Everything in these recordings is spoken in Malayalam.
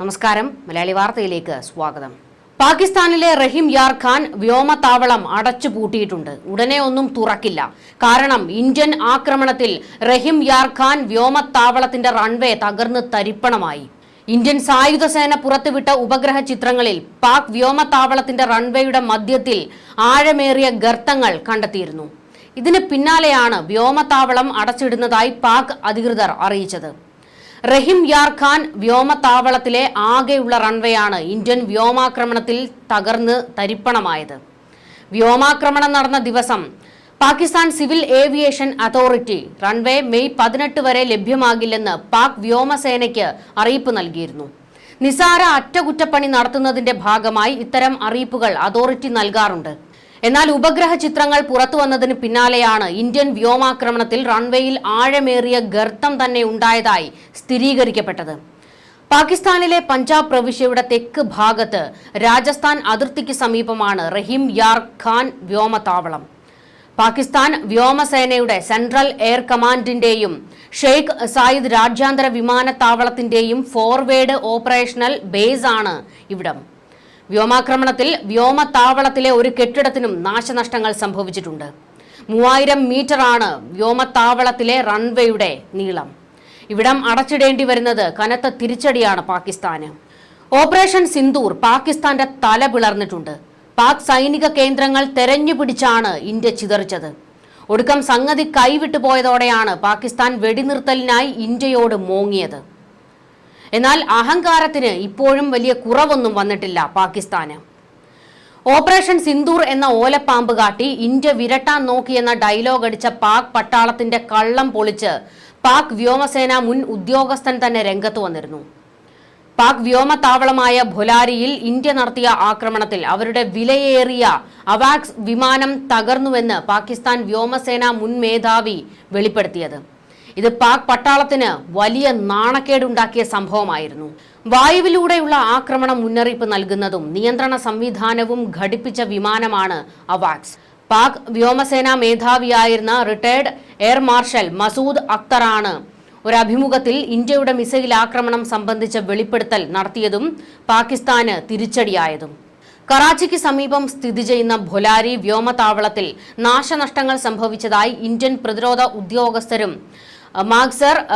നമസ്കാരം. മലയാളി വാർത്തയിലേക്ക് സ്വാഗതം. പാകിസ്ഥാനിലെ റഹീം യാർ ഖാൻ വ്യോമതാവളം അടച്ചുപൂട്ടിയിട്ടുണ്ട്. ഉടനെ ഒന്നും തുറക്കില്ല. കാരണം ഇന്ത്യൻ ആക്രമണത്തിൽ റഹീം യാർ ഖാൻ വ്യോമതാവളത്തിന്റെ റൺവേ തകർന്ന് തരിപ്പണമായി. ഇന്ത്യൻ സായുധ സേന പുറത്തുവിട്ട ഉപഗ്രഹ ചിത്രങ്ങളിൽ പാക് വ്യോമതാവളത്തിന്റെ റൺവേയുടെ മധ്യത്തിൽ ആഴമേറിയ ഗർത്തങ്ങൾ കണ്ടെത്തിയിരുന്നു. ഇതിന് പിന്നാലെയാണ് വ്യോമതാവളം അടച്ചിടുന്നതായി പാക് അധികൃതർ അറിയിച്ചത്. റഹിം യാർ ഖാൻ വ്യോമതാവളത്തിലെ ആകെയുള്ള റൺവേയാണ് ഇന്ത്യൻ വ്യോമാക്രമണത്തിൽ തകർന്ന് തരിപ്പണമായത്. വ്യോമാക്രമണം നടന്ന ദിവസം Pakistan civil aviation authority runway May പതിനെട്ട് വരെ ലഭ്യമാകില്ലെന്ന് പാക് വ്യോമസേനയ്ക്ക് അറിയിപ്പ് നൽകിയിരുന്നു. നിസാര അറ്റകുറ്റപ്പണി നടത്തുന്നതിന്റെ ഭാഗമായി ഇത്തരം അറിയിപ്പുകൾ അതോറിറ്റി നൽകാറുണ്ട്. എന്നാൽ ഉപഗ്രഹ ചിത്രങ്ങൾ പുറത്തു വന്നതിന് പിന്നാലെയാണ് ഇന്ത്യൻ വ്യോമാക്രമണത്തിൽ റൺവേയിൽ ആഴമേറിയ ഗർത്തം തന്നെ ഉണ്ടായതായി സ്ഥിരീകരിക്കപ്പെട്ടത്. പാകിസ്ഥാനിലെ പഞ്ചാബ് പ്രവിശ്യയുടെ തെക്ക് ഭാഗത്ത് രാജസ്ഥാൻ അതിർത്തിക്ക് സമീപമാണ് റഹീം യാർ ഖാൻ വ്യോമത്താവളം. പാകിസ്ഥാൻ വ്യോമസേനയുടെ സെൻട്രൽ എയർ കമാൻഡിന്റെയും ഷെയ്ഖ് സായിദ് രാജ്യാന്തര വിമാനത്താവളത്തിന്റെയും ഫോർവേഡ് ഓപ്പറേഷണൽ ബേസ് ആണ് ഇവിടം. വ്യോമാക്രമണത്തിൽ വ്യോമത്താവളത്തിലെ ഒരു കെട്ടിടത്തിനും നാശനഷ്ടങ്ങൾ സംഭവിച്ചിട്ടുണ്ട്. മൂവായിരം മീറ്ററാണ് വ്യോമത്താവളത്തിലെ റൺവേയുടെ നീളം. ഇവിടം അടച്ചിടേണ്ടി വരുന്നത് കനത്ത തിരിച്ചടിയാണ് പാകിസ്ഥാന്. ഓപ്പറേഷൻ സിന്ദൂർ പാകിസ്ഥാന്റെ തല പിളർന്നിട്ടുണ്ട്. പാക് സൈനിക കേന്ദ്രങ്ങൾ തെരഞ്ഞുപിടിച്ചാണ് ഇന്ത്യ ചിതറിച്ചത്. ഒടുക്കം സംഗതി കൈവിട്ടു പോയതോടെയാണ് പാകിസ്ഥാൻ വെടിനിർത്തലിനായി ഇന്ത്യയോട് മോങ്ങിയത്. എന്നാൽ അഹങ്കാരത്തിന് ഇപ്പോഴും വലിയ കുറവൊന്നും വന്നിട്ടില്ല പാകിസ്ഥാന്. ഓപ്പറേഷൻ സിന്ദൂർ എന്ന ഓലപ്പാമ്പ് കാട്ടി ഇന്ത്യ വിരട്ടാൻ നോക്കിയെന്ന ഡയലോഗ് അടിച്ച പാക് പട്ടാളത്തിന്റെ കള്ളം പൊളിച്ച് പാക് വ്യോമസേന മുൻ ഉദ്യോഗസ്ഥൻ തന്നെ രംഗത്ത് വന്നിരുന്നു. പാക് വ്യോമതാവളമായ ഭൊലാരിയിൽ ഇന്ത്യ നടത്തിയ ആക്രമണത്തിൽ അവരുടെ വിലയേറിയ അവാക്സ് വിമാനം തകർന്നുവെന്ന് പാകിസ്ഥാൻ വ്യോമസേന മുൻ മേധാവി വെളിപ്പെടുത്തിയത്. ഇത് പാക് പട്ടാളത്തിന് വലിയ നാണക്കേടുണ്ടാക്കിയ സംഭവമായിരുന്നു. വായുവിലൂടെയുള്ള ആക്രമണം മുന്നറിയിപ്പ് നൽകുന്നതും നിയന്ത്രണ സംവിധാനവും ഘടിപ്പിച്ച വിമാനമാണ് അവാക്സ്. പാക് വ്യോമസേനാ മേധാവിയായിരുന്ന റിട്ടയർഡ് എയർ മാർഷൽ മസൂദ് അക്തറാണ് ഒരു അഭിമുഖത്തിൽ ഇന്ത്യയുടെ മിസൈൽ ആക്രമണം സംബന്ധിച്ച വെളിപ്പെടുത്തൽ നടത്തിയതും പാകിസ്ഥാന് തിരിച്ചടിയായതും. കറാച്ചിക്ക് സമീപം സ്ഥിതി ചെയ്യുന്ന ഭൊലാരി വ്യോമതാവളത്തിൽ നാശനഷ്ടങ്ങൾ സംഭവിച്ചതായി ഇന്ത്യൻ പ്രതിരോധ ഉദ്യോഗസ്ഥരും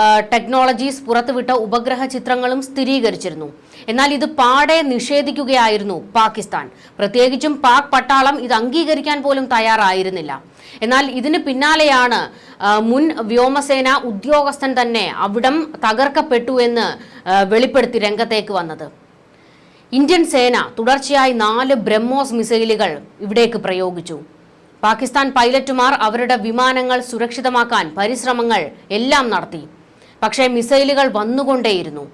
അഹ്, ടെക്നോളജീസ് പുറത്തുവിട്ട ഉപഗ്രഹ ചിത്രങ്ങളും സ്ഥിരീകരിച്ചിരുന്നു. എന്നാൽ ഇത് പാടെ നിഷേധിക്കുകയായിരുന്നു പാകിസ്ഥാൻ. പ്രത്യേകിച്ചും പാക് പട്ടാളം ഇത് അംഗീകരിക്കാൻ പോലും തയ്യാറായിരുന്നില്ല. എന്നാൽ ഇതിന് പിന്നാലെയാണ് മുൻ വ്യോമസേന ഉദ്യോഗസ്ഥൻ തന്നെ അവിടം തകർക്കപ്പെട്ടു എന്ന് വെളിപ്പെടുത്തി രംഗത്തേക്ക് വന്നത്. ഇന്ത്യൻ സേന തുടർച്ചയായി നാല് ബ്രഹ്മോസ് മിസൈലുകൾ ഇവിടേക്ക് പ്രയോഗിച്ചു. പാകിസ്ഥാൻ പൈലറ്റുമാർ അവരുടെ വിമാനങ്ങൾ സുരക്ഷിതമാക്കാൻ പരിശ്രമങ്ങൾ എല്ലാം നടത്തി. പക്ഷേ മിസൈലുകൾ വന്നുകൊണ്ടേയിരുന്നു.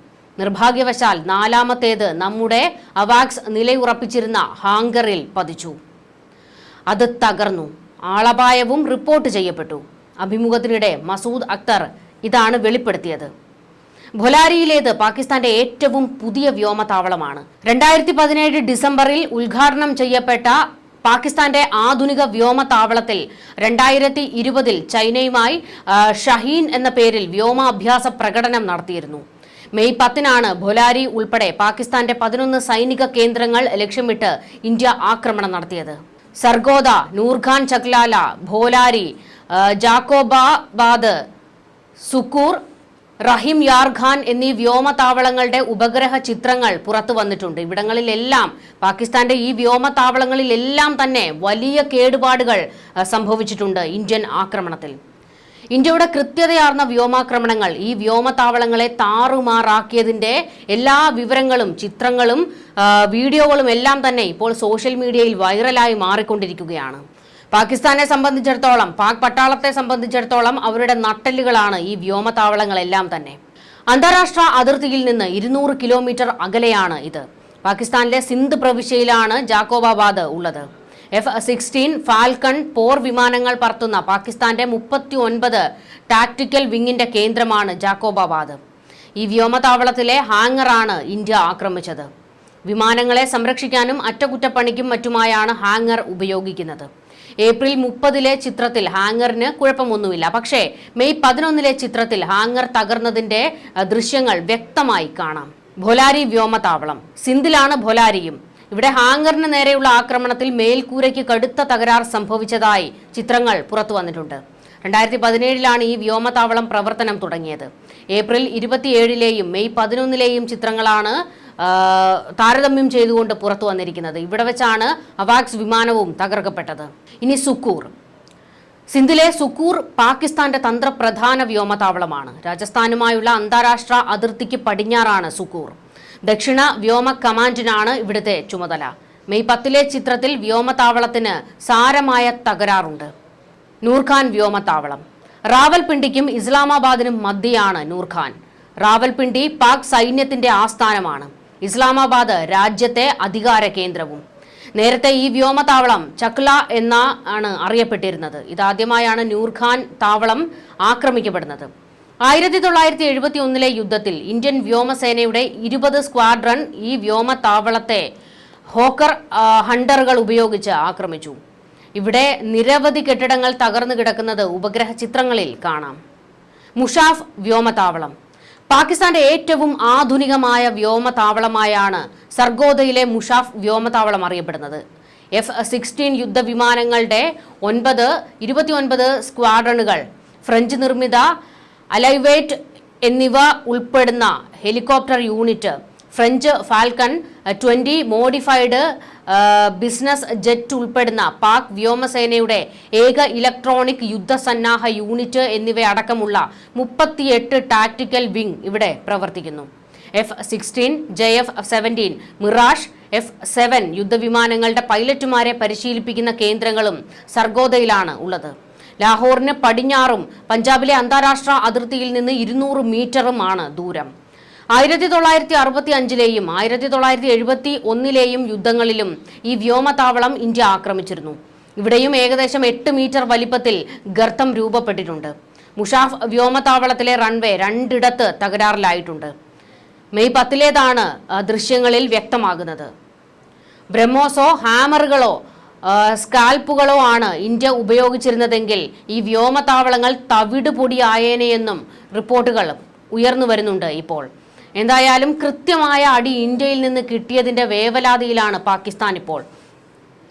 നിർഭാഗ്യവശാൽ നാലാമത്തേത് നമ്മുടെ അവാക്സ് നിലയുറപ്പിച്ചിരുന്ന ഹാങ്കറിൽ പതിച്ചു. അത് തകർന്നു. ആളപായവും റിപ്പോർട്ട് ചെയ്യപ്പെട്ടു. അഭിമുഖത്തിനിടെ മസൂദ് അക്തർ ഇതാണ് വെളിപ്പെടുത്തിയത്. ഭൊലാരിയിലേത് പാകിസ്ഥാന്റെ ഏറ്റവും പുതിയ വ്യോമതാവളമാണ്. രണ്ടായിരത്തി പതിനേഴ് ഡിസംബറിൽ ഉദ്ഘാടനം ചെയ്യപ്പെട്ട പാകിസ്ഥാന്റെ ആധുനിക വ്യോമതാവളത്തിൽ രണ്ടായിരത്തി ഇരുപതിൽ ചൈനയുമായി ഷഹീൻ എന്ന പേരിൽ വ്യോമാഭ്യാസ പ്രകടനം നടത്തിയിരുന്നു. മെയ് പത്തിനാണ് ഭൊലാരി ഉൾപ്പെടെ പാകിസ്ഥാന്റെ പതിനൊന്ന് സൈനിക കേന്ദ്രങ്ങൾ ലക്ഷ്യമിട്ട് ഇന്ത്യ ആക്രമണം നടത്തിയത്. സർഗോദ നൂർഖാൻ ചക്ലാല ഭോലാരി ജാക്കോബാബാദ് സുക്കൂർ റഹിം യാർഖാൻ എന്നീ വ്യോമതാവളങ്ങളുടെ ഉപഗ്രഹ ചിത്രങ്ങൾ പുറത്തു വന്നിട്ടുണ്ട്. ഇവിടങ്ങളിലെല്ലാം പാകിസ്ഥാന്റെ ഈ വ്യോമതാവളങ്ങളിലെല്ലാം തന്നെ വലിയ കേടുപാടുകൾ സംഭവിച്ചിട്ടുണ്ട് ഇന്ത്യൻ ആക്രമണത്തിൽ. ഇന്ത്യയുടെ കൃത്യതയാർന്ന വ്യോമാക്രമണങ്ങൾ ഈ വ്യോമതാവളങ്ങളെ താറുമാറാക്കിയതിന്റെ എല്ലാ വിവരങ്ങളും ചിത്രങ്ങളും വീഡിയോകളും എല്ലാം തന്നെ ഇപ്പോൾ സോഷ്യൽ മീഡിയയിൽ വൈറലായി മാറിക്കൊണ്ടിരിക്കുകയാണ്. പാകിസ്ഥാനെ സംബന്ധിച്ചിടത്തോളം പാക് പട്ടാളത്തെ സംബന്ധിച്ചിടത്തോളം അവരുടെ നട്ടെല്ലുകളാണ് ഈ വ്യോമതാവളങ്ങളെല്ലാം തന്നെ. അന്താരാഷ്ട്ര അതിർത്തിയിൽ നിന്ന് ഇരുന്നൂറ് കിലോമീറ്റർ അകലെയാണ് ഇത്. പാകിസ്ഥാനിലെ സിന്ധ് പ്രവിശ്യയിലാണ് ജാക്കോബാബാദ് ഉള്ളത്. എഫ് സിക്സ്റ്റീൻ ഫാൽക്കൺ പോർ വിമാനങ്ങൾ പറത്തുന്ന പാകിസ്ഥാന്റെ മുപ്പത്തി ഒൻപത് ടാക്ടിക്കൽ വിങ്ങിന്റെ കേന്ദ്രമാണ് ജാക്കോബാബാദ്. ഈ വ്യോമതാവളത്തിലെ ഹാങ്ങറാണ് ഇന്ത്യ ആക്രമിച്ചത്. വിമാനങ്ങളെ സംരക്ഷിക്കാനും അറ്റകുറ്റപ്പണിക്കും മറ്റുമായാണ് ഹാങ്ങർ ഉപയോഗിക്കുന്നത്. ഏപ്രിൽ മുപ്പതിലെ ചിത്രത്തിൽ ഹാങ്ങറിന് കുഴപ്പമൊന്നുമില്ല. പക്ഷേ മെയ് പതിനൊന്നിലെ ചിത്രത്തിൽ ഹാങ്ങർ തകർന്നതിന്റെ ദൃശ്യങ്ങൾ വ്യക്തമായി കാണാം. ഭൊലാരി വ്യോമതാവളം. സിന്ധിലാണ് ഭൊലാരിയും. ഇവിടെ ഹാങ്ങറിന് നേരെയുള്ള ആക്രമണത്തിൽ മേൽക്കൂരയ്ക്ക് കടുത്ത തകരാർ സംഭവിച്ചതായി ചിത്രങ്ങൾ പുറത്തു വന്നിട്ടുണ്ട്. രണ്ടായിരത്തി പതിനേഴിലാണ് ഈ വ്യോമതാവളം പ്രവർത്തനം തുടങ്ങിയത്. ഏപ്രിൽ ഇരുപത്തിയേഴിലെയും മെയ് പതിനൊന്നിലെയും ചിത്രങ്ങളാണ് താരതമ്യം ചെയ്തുകൊണ്ട് പുറത്തു വന്നിരിക്കുന്നത്. ഇവിടെ വെച്ചാണ് അവാക്സ് വിമാനവും തകർക്കപ്പെട്ടത്. ഇനി സുക്കൂർ. സിന്ധിലെ സുക്കൂർ പാകിസ്ഥാന്റെ തന്ത്രപ്രധാന വ്യോമതാവളമാണ്. രാജസ്ഥാനുമായുള്ള അന്താരാഷ്ട്ര അതിർത്തിക്ക് പടിഞ്ഞാറാണ് സുക്കൂർ. ദക്ഷിണ വ്യോമ കമാൻഡിനാണ് ഇവിടുത്തെ ചുമതല. മെയ് പത്തിലെ ചിത്രത്തിൽ വ്യോമതാവളത്തിന് സാരമായ തകരാറുണ്ട്. നൂർഖാൻ വ്യോമതാവളം. റാവൽപിണ്ടിക്കും ഇസ്ലാമാബാദിനും മധ്യയാണ് നൂർഖാൻ. റാവൽപിണ്ടി പാക് സൈന്യത്തിന്റെ ആസ്ഥാനമാണ്. ഇസ്ലാമാബാദ് രാജ്യത്തെ അധികാര കേന്ദ്രവും. നേരത്തെ ഈ വ്യോമതാവളം ചക്ല എന്ന ആണ് അറിയപ്പെട്ടിരുന്നത്. ഇതാദ്യമായാണ് നൂർഖാൻ താവളം ആക്രമിക്കപ്പെടുന്നത്. ആയിരത്തി തൊള്ളായിരത്തി എഴുപത്തി ഒന്നിലെ യുദ്ധത്തിൽ ഇന്ത്യൻ വ്യോമസേനയുടെ ഇരുപത് സ്ക്വാഡ്രൺ ഈ വ്യോമതാവളത്തെ ഹോക്കർ ഹണ്ടറുകൾ ഉപയോഗിച്ച് ആക്രമിച്ചു. ഇവിടെ നിരവധി കെട്ടിടങ്ങൾ തകർന്നു കിടക്കുന്നത് ഉപഗ്രഹ ചിത്രങ്ങളിൽ കാണാം. മുഷാഫ് വ്യോമതാവളം. പാകിസ്ഥാന്റെ ഏറ്റവും ആധുനികമായ വ്യോമതാവളമായാണ് സർഗോദയിലെ മുഷാഫ് വ്യോമതാവളം അറിയപ്പെടുന്നത്. എഫ് സിക്സ്റ്റീൻ യുദ്ധവിമാനങ്ങളുടെ ഒൻപത് ഇരുപത്തിയൊൻപത് സ്ക്വാഡ്രണുകൾ ഫ്രഞ്ച് നിർമ്മിത അലൈവേറ്റ് എന്നിവ ഉൾപ്പെടുന്ന helicopter unit French Falcon twenty modified business jet ഉൾപ്പെടുന്ന പാക് വ്യോമസേനയുടെ ഏക ഇലക്ട്രോണിക് യുദ്ധസന്നാഹ യൂണിറ്റ് എന്നിവയടക്കമുള്ള മുപ്പത്തിയെട്ട് ടാക്ടിക്കൽ വിംഗ് ഇവിടെ പ്രവർത്തിക്കുന്നു. F sixteen J F seventeen Mirage F seven യുദ്ധവിമാനങ്ങളുടെ പൈലറ്റുമാരെ പരിശീലിപ്പിക്കുന്ന കേന്ദ്രങ്ങളും സർഗോദയിലാണ് ഉള്ളത്. ലാഹോറിന് പടിഞ്ഞാറും പഞ്ചാബിലെ അന്താരാഷ്ട്ര അതിർത്തിയിൽ നിന്ന് ഇരുന്നൂറ് മീറ്ററുമാണ് ദൂരം. ആയിരത്തി തൊള്ളായിരത്തി അറുപത്തി അഞ്ചിലെയും ആയിരത്തി തൊള്ളായിരത്തി എഴുപത്തി ഒന്നിലെയും യുദ്ധങ്ങളിലും ഈ വ്യോമതാവളം ഇന്ത്യ ആക്രമിച്ചിരുന്നു. ഇവിടെയും ഏകദേശം എട്ട് മീറ്റർ വലിപ്പത്തിൽ ഗർത്തം രൂപപ്പെട്ടിട്ടുണ്ട്. മുഷാഫ് വ്യോമതാവളത്തിലെ റൺവേ രണ്ടിടത്ത് തകരാറിലായിട്ടുണ്ട്. മെയ് പത്തിലേതാണ് ദൃശ്യങ്ങളിൽ വ്യക്തമാകുന്നത്. ബ്രഹ്മോസോ ഹാമറുകളോ സ്കാൽപ്പുകളോ ആണ് ഇന്ത്യ ഉപയോഗിച്ചിരുന്നതെങ്കിൽ ഈ വ്യോമതാവളങ്ങൾ തവിടുപൊടിയായേനെയെന്നും റിപ്പോർട്ടുകൾ ഉയർന്നു വരുന്നുണ്ട് ഇപ്പോൾ. എന്തായാലും കൃത്യമായ അടി ഇന്ത്യയിൽ നിന്ന് കിട്ടിയതിന്റെ വേവലാതിയിലാണ് പാകിസ്ഥാൻ ഇപ്പോൾ.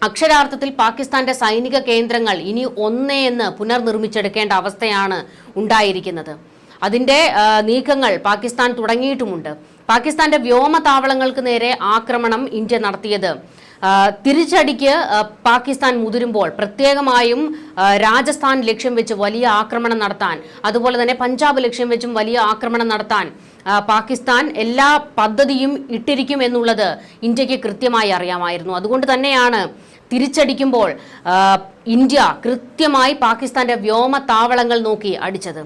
അക്ഷരാർത്ഥത്തിൽ പാകിസ്ഥാന്റെ സൈനിക കേന്ദ്രങ്ങൾ ഇനി ഒന്നേ എന്ന് പുനർനിർമ്മിച്ചെടുക്കേണ്ട അവസ്ഥയാണ് ഉണ്ടായിരിക്കുന്നത്. അതിന്റെ നീക്കങ്ങൾ പാകിസ്ഥാൻ തുടങ്ങിയിട്ടുമുണ്ട്. പാകിസ്ഥാന്റെ വ്യോമതാവളങ്ങൾക്ക് നേരെ ആക്രമണം ഇന്ത്യ നടത്തിയത് തിരിച്ചടിക്ക് പാകിസ്ഥാൻ മുതിരുമ്പോൾ പ്രത്യേകമായും രാജസ്ഥാൻ ലക്ഷ്യം വെച്ച് വലിയ ആക്രമണം നടത്താൻ അതുപോലെ തന്നെ പഞ്ചാബ് ലക്ഷ്യം വെച്ചും വലിയ ആക്രമണം നടത്താൻ പാകിസ്ഥാൻ എല്ലാ പദ്ധതിയും ഇട്ടിരിക്കും എന്നുള്ളത് ഇന്ത്യയ്ക്ക് കൃത്യമായി അറിയാമായിരുന്നു. അതുകൊണ്ട് തന്നെയാണ് തിരിച്ചടിക്കുമ്പോൾ ഇന്ത്യ കൃത്യമായി പാകിസ്ഥാന്റെ വ്യോമ താവളങ്ങൾ നോക്കി അടിച്ചത്.